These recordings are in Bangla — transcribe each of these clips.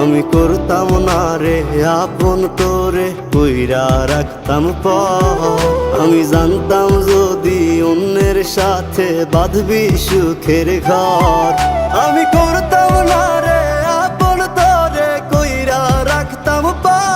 আমি করতাম না রে, আপন করে কইরা রাখতাম প আমি জানতাম যদি অন্যের সাথে বাঁধবি সুখের ঘর। আমি করতাম না রে, আপন তোরে কইরা রাখতাম পার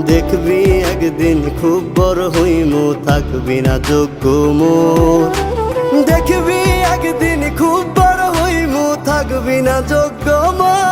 দেখবি একদিন খুব বড় হইমু, থাকবি না যোগ্য মোর। দেখবি একদিন খুব বড় হইমু, থাকবি না যোগ্য মোর।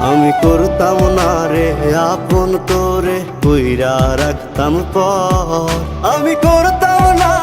আমি করতাম না রে আপন করে কইরা রাখতাম পর। আমি করতাম না